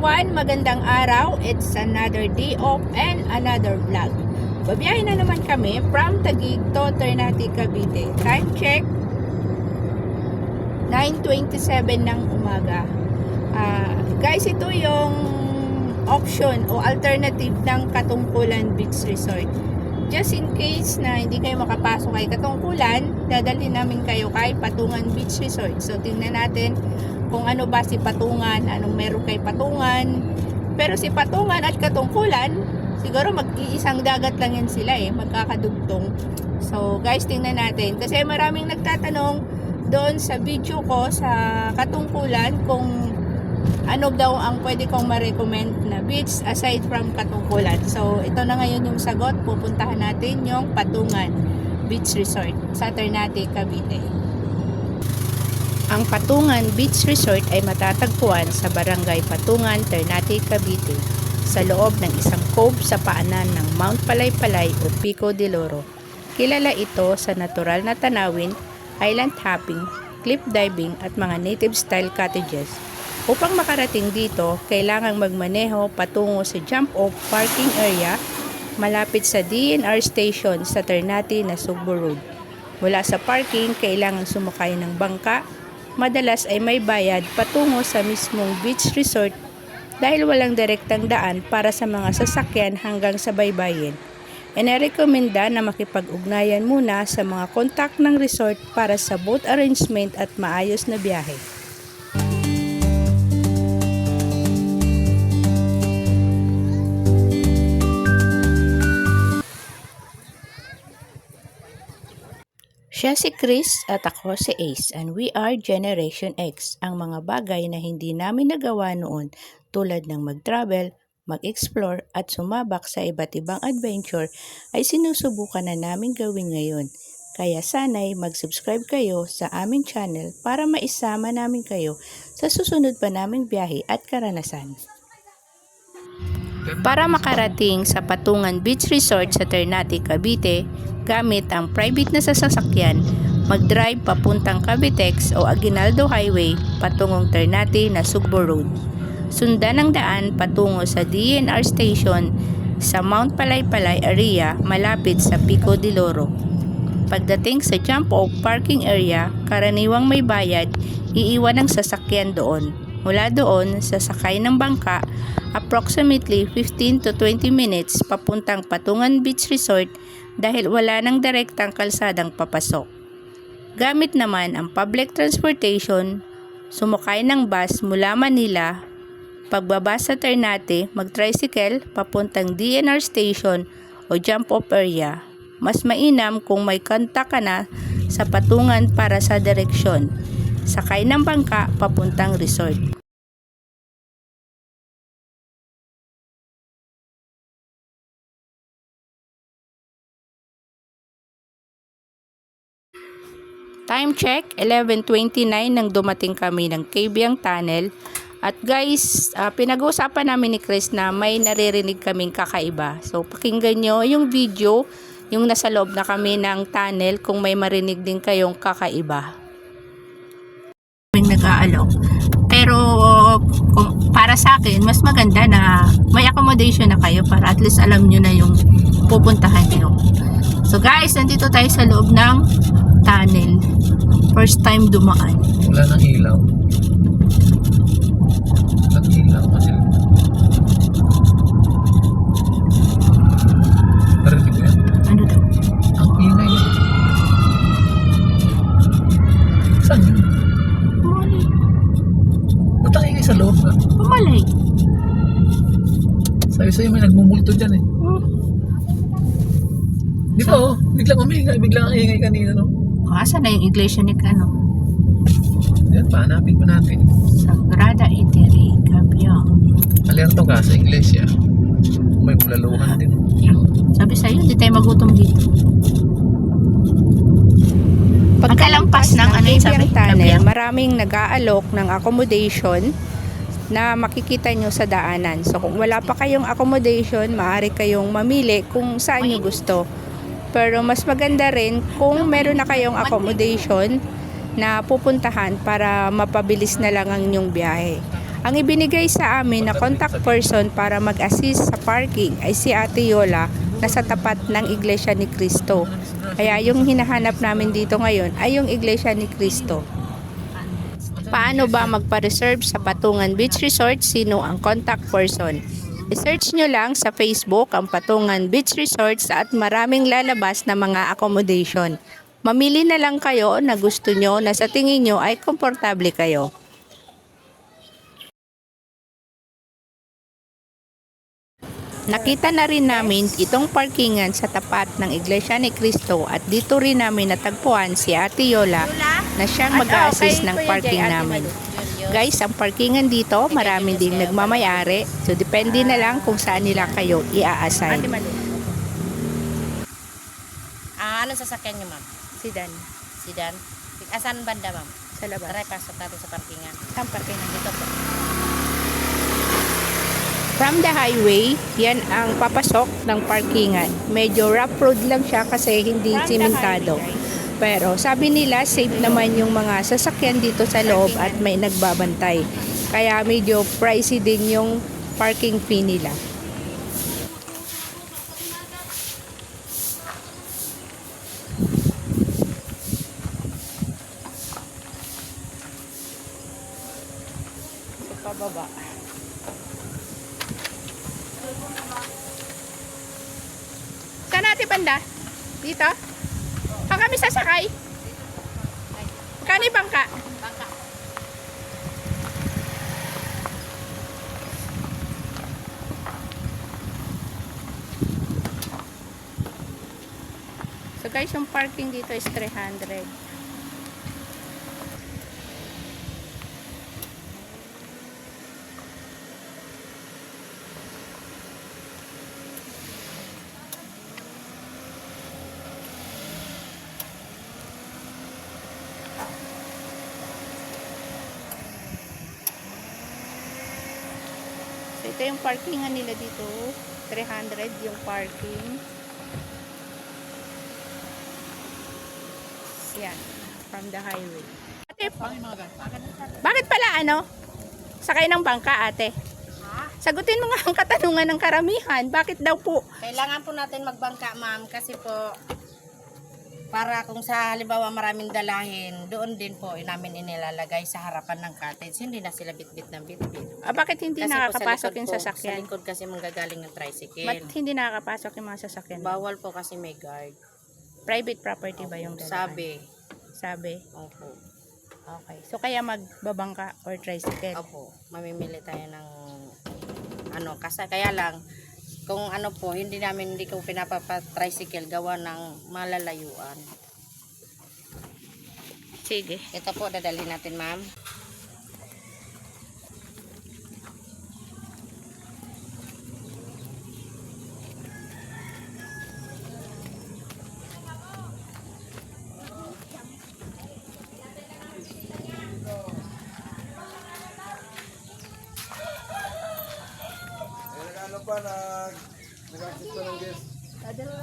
everyone, magandang araw. It's another day off and another vlog. Babiyahin na naman kami from Taguig to Ternate, Cavite. Time check, 9.27 ng umaga. Ah, guys, ito yung option o alternative ng Katungkulan Beach Resort. Just in case na hindi kayo makapasok kay Katungkulan, dadalhin namin kayo kay Patungan Beach Resort. So, tingnan natin kung ano ba si Patungan, anong meron kay Patungan. Pero si Patungan at Katungkulan, siguro mag-iisang dagat lang yan sila eh, magkakadugtong. So, guys, tingnan natin. Kasi maraming nagtatanong doon sa video ko sa Katungkulan kung ano daw ang pwede kong ma-recommend na beach aside from Katungkulan. So, ito na ngayon yung sagot. Pupuntahan natin yung Patungan Beach Resort sa Ternate, Cavite. Ang Patungan Beach Resort ay matatagpuan sa Barangay Patungan, Ternate, Cavite sa loob ng isang cove sa paanan ng Mount Palaypalay o Pico de Loro. Kilala ito sa natural na tanawin, island hopping, cliff diving at mga native style cottages. Upang makarating dito, kailangang magmaneho patungo sa jump-off parking area malapit sa DNR station sa Ternate na Sugbo Road. Mula sa parking, kailangan sumakay ng bangka. Madalas ay may bayad patungo sa mismong beach resort dahil walang direktang daan para sa mga sasakyan hanggang sa baybayin. Inirekomenda na makipag-ugnayan muna sa mga kontak ng resort para sa boat arrangement at maayos na biyahe. Siya si Chris at ako si Ace and we are Generation X. Ang mga bagay na hindi namin nagawa noon tulad ng mag-travel, mag-explore at sumabak sa iba't ibang adventure ay sinusubukan na namin gawin ngayon. Kaya sana'y mag-subscribe kayo sa aming channel para maisama namin kayo sa susunod pa naming biyahe at karanasan. Para makarating sa Patungan Beach Resort sa Ternate, Cavite, gamit ang private na sasakyan, mag-drive papuntang Cavitex o Aguinaldo Highway patungong Ternate na Sugbo Road. Sundan ang daan patungo sa DNR Station sa Mount Palaypalay area malapit sa Pico de Loro. Pagdating sa jump-off parking area, karaniwang may bayad, iiwan ang sasakyan doon. Mula doon, sasakay ng bangka, approximately 15 to 20 minutes papuntang Patungan Beach Resort dahil wala nang direktang kalsadang papasok. Gamit naman ang public transportation, sumakay ng bus mula Manila, pagbaba sa Ternate, mag-tricycle papuntang DNR station o jump-off area. Mas mainam kung may kanta ka na sa patungan para sa direksyon. Sakay ng bangka papuntang resort. Time check, 11.29 nang dumating kami ng Kabyang Tunnel. At guys, ah, pinag-uusapan namin ni Chris na may naririnig kaming kakaiba. So pakinggan nyo yung video, yung nasa loob na kami ng tunnel kung may marinig din kayong kakaiba. Nag-aalok. Pero kung, para sa akin, mas maganda na may accommodation na kayo para at least alam nyo na yung pupuntahan nyo. So guys, nandito tayo sa loob ng tunnel. First time dumaan. Wala nang ilaw. Walang ilaw kasi. Ano. Saan yun? Sa loob ka? Pumalay. Sabi sa'yo may nagmumulto dyan eh. Hmm. Di ba oh? Biglang umingay. Biglang ang ingay kanina no? Asa na yung iglesia ni Kano? Yan, pahanapin pa natin. Sagrada Itiri, Kabyang. Alerto ka sa iglesia. May bulaluhan din. Sabi sa'yo, hindi tayo magutom dito. Pagkalampas ng ano yung sabi? Tunnel, maraming nag-aalok ng accommodation na makikita nyo sa daanan. So kung wala pa kayong accommodation, maaari kayong mamili kung saan nyo gusto. Pero mas maganda rin kung meron na kayong accommodation na pupuntahan para mapabilis na lang ang inyong biyahe. Ang ibinigay sa amin na contact person para mag-assist sa parking ay si Ate Yola na sa tapat ng Iglesia ni Cristo. Kaya yung hinahanap namin dito ngayon ay yung Iglesia ni Cristo. Paano ba magpa-reserve sa Patungan Beach Resort? Sino ang contact person? I-search nyo lang sa Facebook ang Patungan Beach Resorts at maraming lalabas na mga accommodation. Mamili na lang kayo na gusto nyo na sa tingin nyo ay komportable kayo. Nakita na rin namin itong parkingan sa tapat ng Iglesia ni Cristo at dito rin namin natagpuan si Ate Yola na siyang mag-assist ng parking namin. Guys, ang parkingan dito, marami ding nagmamayari. So, depende na lang kung saan nila kayo i-assign. Ah, ano sasakyan niyo, ma'am? Sidan, Sedan? Asan banda, ma'am? sa labas. Tara, pasok natin sa parkingan. Saan parkingan? Dito po. From the highway, yan ang papasok ng parkingan. Medyo rough road lang siya kasi hindi simentado. Pero sabi nila safe naman yung mga sasakyan dito sa loob at may nagbabantay. Kaya medyo pricey din yung parking fee nila. Sa pababa. Saan natin banda? Dito? Pa kami sasakay? Kani bangka? Bangka. So guys, yung parking dito is 300. Ito yung parkingan nila dito. 300 yung parking. Yan, from the highway. Ate, bakit pala ano? Sakay ng bangka, ate. Sagutin mo nga ang katanungan ng karamihan. Bakit daw po? Kailangan po natin magbangka, ma'am, kasi po para kung sa halimbawa maraming dalahin, doon din po namin inilalagay sa harapan ng cottage. Hindi na sila bitbit ng bitbit. Ah, bakit hindi Kasi nakakapasok yung sasakyan? Sa likod kasi manggagaling ng tricycle. Ba't hindi nakakapasok yung mga sasakyan? Bawal po kasi may guard. Private property ba yung dalahan? Sabi. Sabi. Opo. Okay. So, kaya magbabangka or tricycle. Opo. Mamimili tayo ng ano, kasi kaya lang kung ano po, hindi namin hindi ko pinapapa-tricycle gawa ng malalayuan. Sige. Ito po, dadalhin natin, ma'am. Ano pa nag nag-assist pa ng guest?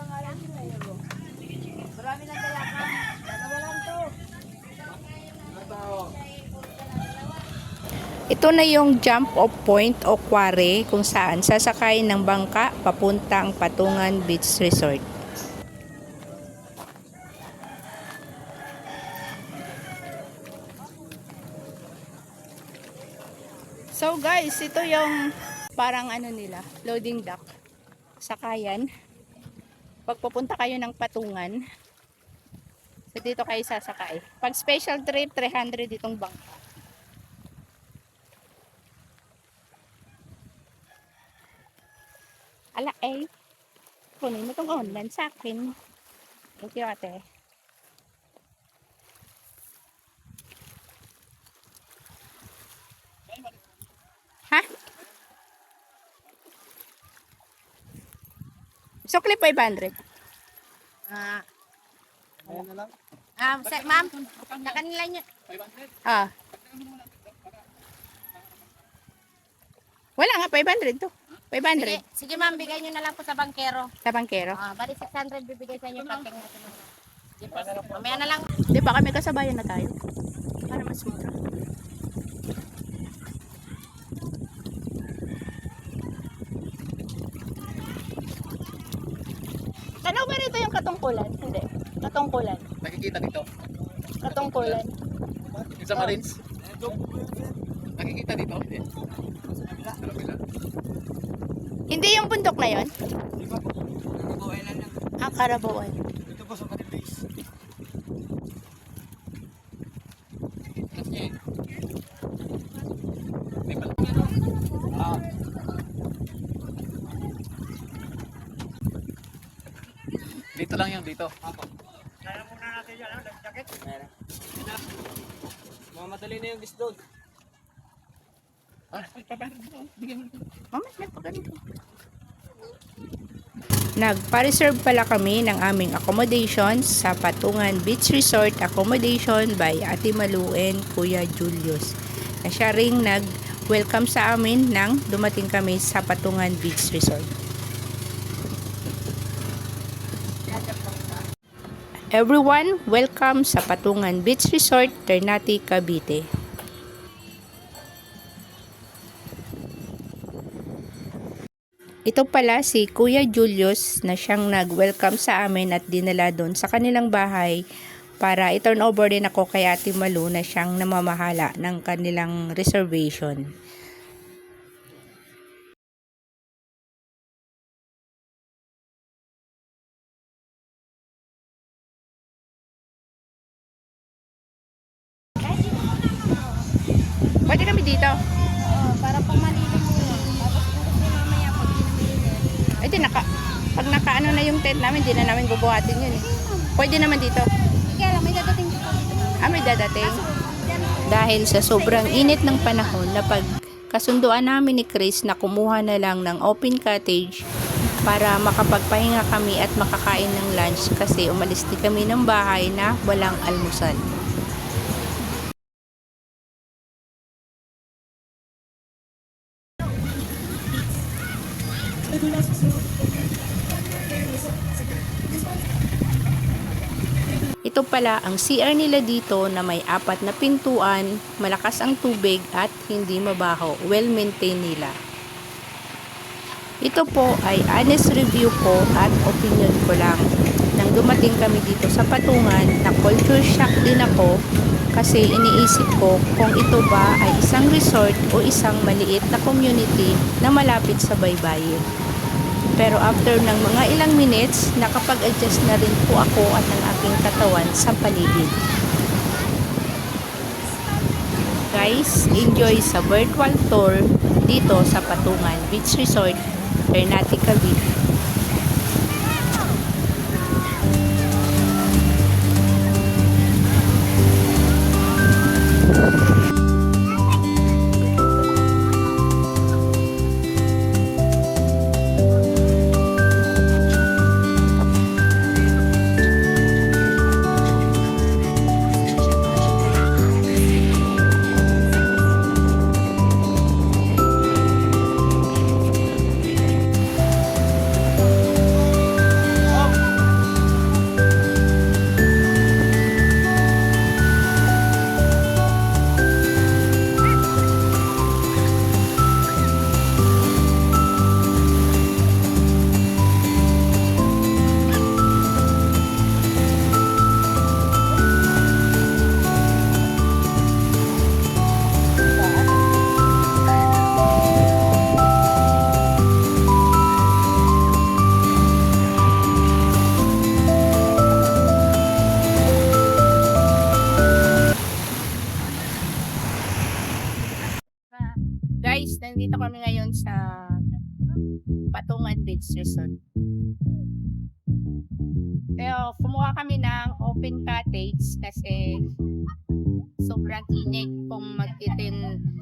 Ito na yung jump off point o quarry kung saan sasakay ng bangka papuntang Patungan Beach Resort. So guys, ito yung parang ano nila, loading dock. Sakayan. Pag pupunta kayo ng Patungan, so dito kayo sasakay. Pag special trip, 300 itong bangka. Ala eh. Kunin mo tong online sa akin. Thank you ate. Ha? Sukli 500. Ah, Ayun na lang. ah sa, ma'am, sa kanila niyo. Ah. Wala nga 500 to. 500 Sige, sige ma'am, bigay niyo na lang po sa bankero. sa bangkero. Ah, bali 600 bibigay sa inyo pating na Sige po. Mamaya na lang. Di ba kami kasabayan na tayo? Para mas mura. Ano ba rito yung katungkulan? Hindi. Katungkulan. Nakikita dito. Katungkulan. Sa Marines. Nakikita dito. Hindi. Hindi yung bundok na yon? Ah, Karabawan. Ito po sa Manilis. Alas niya eh. May pala- Ah. Dito lang yung dito. Mamadali na yung disdog. Ah, paparin mo. Bigyan mo. Mama, may pa ganito. Nagpa-reserve pala kami ng aming accommodation sa Patungan Beach Resort Accommodation by Ate Malu and Kuya Julius. Na siya ring nag-welcome sa amin nang dumating kami sa Patungan Beach Resort. Everyone, welcome sa Patungan Beach Resort, Ternate, Cavite. Ito pala si Kuya Julius na siyang nag-welcome sa amin at dinala doon sa kanilang bahay para i-turn over din ako kay Ate Malu na siyang namamahala ng kanilang reservation. Pwede naman dito. Kaya lang, may dadating dito. Ah, may dadating. Dahil sa sobrang init ng panahon na pag kasunduan namin ni Chris na kumuha na lang ng open cottage para makapagpahinga kami at makakain ng lunch kasi umalis din kami ng bahay na walang almusal. Ito pala ang CR nila dito na may apat na pintuan, malakas ang tubig at hindi mabaho. Well maintained nila. Ito po ay honest review ko at opinion ko lang. Nang dumating kami dito sa patungan, na culture shock din ako kasi iniisip ko kung ito ba ay isang resort o isang maliit na community na malapit sa baybayin. Pero after ng mga ilang minutes, nakapag-adjust na rin po ako at ang aking katawan sa paligid. Guys, enjoy sa virtual tour dito sa Patungan Beach Resort, Ternate, Cavite.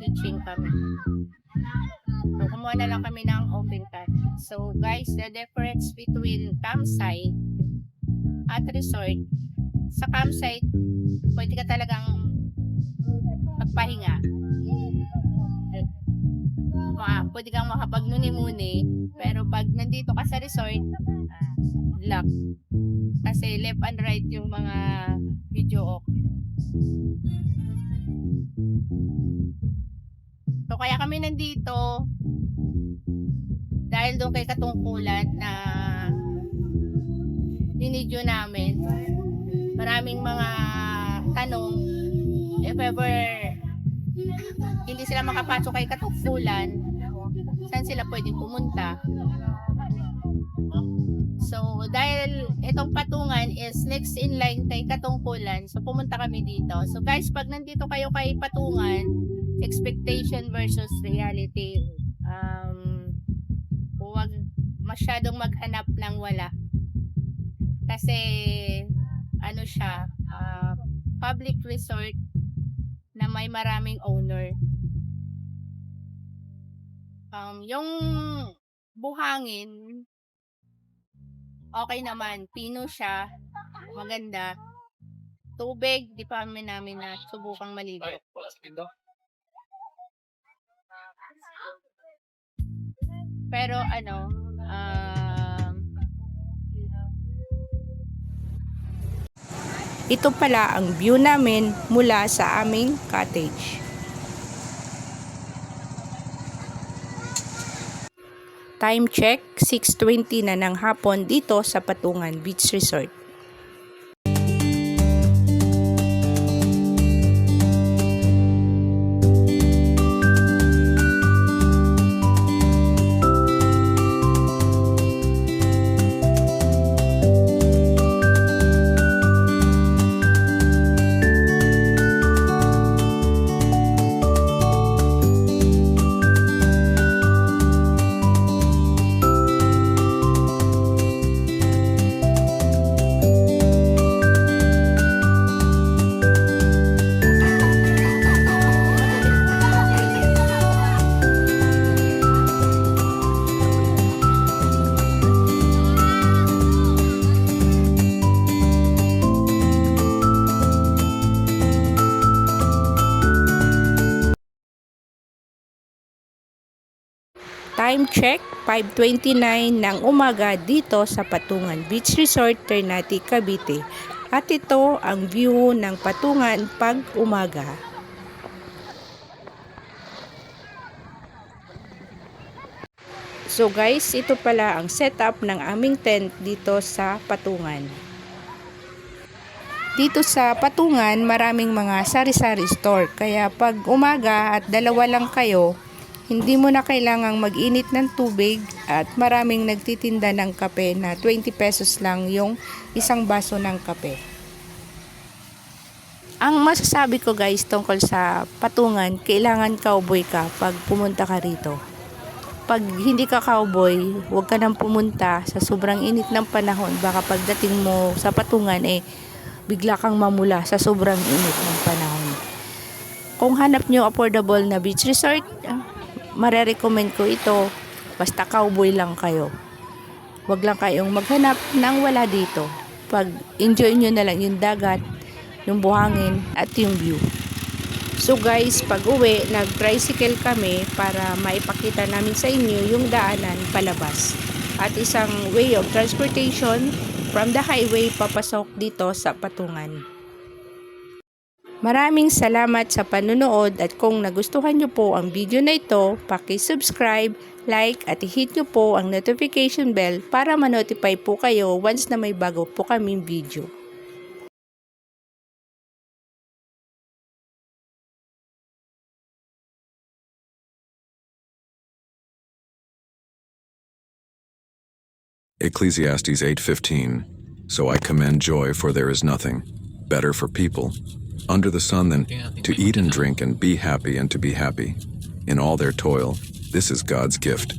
Mag-teaching kami. So, kumuha na lang kami ng open cottage. So guys, the difference between campsite at resort, sa campsite, pwede ka talagang magpahinga ma pwede kang makapag-muni-muni pero pag nandito ka sa resort ah, lock kasi left and right yung mga video okay so kaya kami nandito dahil doon kay katungkulan na dinidyo namin. Maraming mga tanong if ever hindi sila makapasok kay Katungkulan, saan sila pwedeng pumunta. So, dahil itong patungan is next in line kay Katungkulan, so pumunta kami dito. So guys, pag nandito kayo kay Patungan, expectation versus reality, um, huwag masyadong maghanap ng wala. Kasi, ano siya, ah, public resort na may maraming owner. Um, yung buhangin, okay naman. Pino siya. Maganda. Tubig, di pa kami namin na subukang maligo. Pero ano, um, ito pala ang view namin mula sa aming cottage. Time check, 6.20 na ng hapon dito sa Patungan Beach Resort. Time check, 5.29 ng umaga dito sa Patungan Beach Resort, Ternate, Cavite. At ito ang view ng Patungan pag umaga. So guys, ito pala ang setup ng aming tent dito sa Patungan. Dito sa Patungan, maraming mga sari-sari store. Kaya pag umaga at dalawa lang kayo, hindi mo na kailangang mag-init ng tubig at maraming nagtitinda ng kape na 20 pesos lang yung isang baso ng kape. Ang masasabi ko guys tungkol sa patungan, kailangan cowboy ka pag pumunta ka rito. Pag hindi ka cowboy, huwag ka nang pumunta sa sobrang init ng panahon. Baka pagdating mo sa patungan eh, bigla kang mamula sa sobrang init ng panahon. Kung hanap nyo affordable na beach resort, ah, marerecommend ko ito basta cowboy lang kayo. Huwag lang kayong maghanap ng wala dito. Pag enjoy nyo na lang yung dagat, yung buhangin, at yung view. So guys, pag uwi, nag-tricycle kami para maipakita namin sa inyo yung daanan palabas. At isang way of transportation from the highway papasok dito sa Patungan. Maraming salamat sa panunood at kung nagustuhan nyo po ang video na ito, paki-subscribe, like at hit nyo po ang notification bell para ma-notify po kayo once na may bago po kaming video. Ecclesiastes 8:15 So I commend joy for there is nothing better for people under the sun than to eat and drink and be happy and to be happy in all their toil. This is God's gift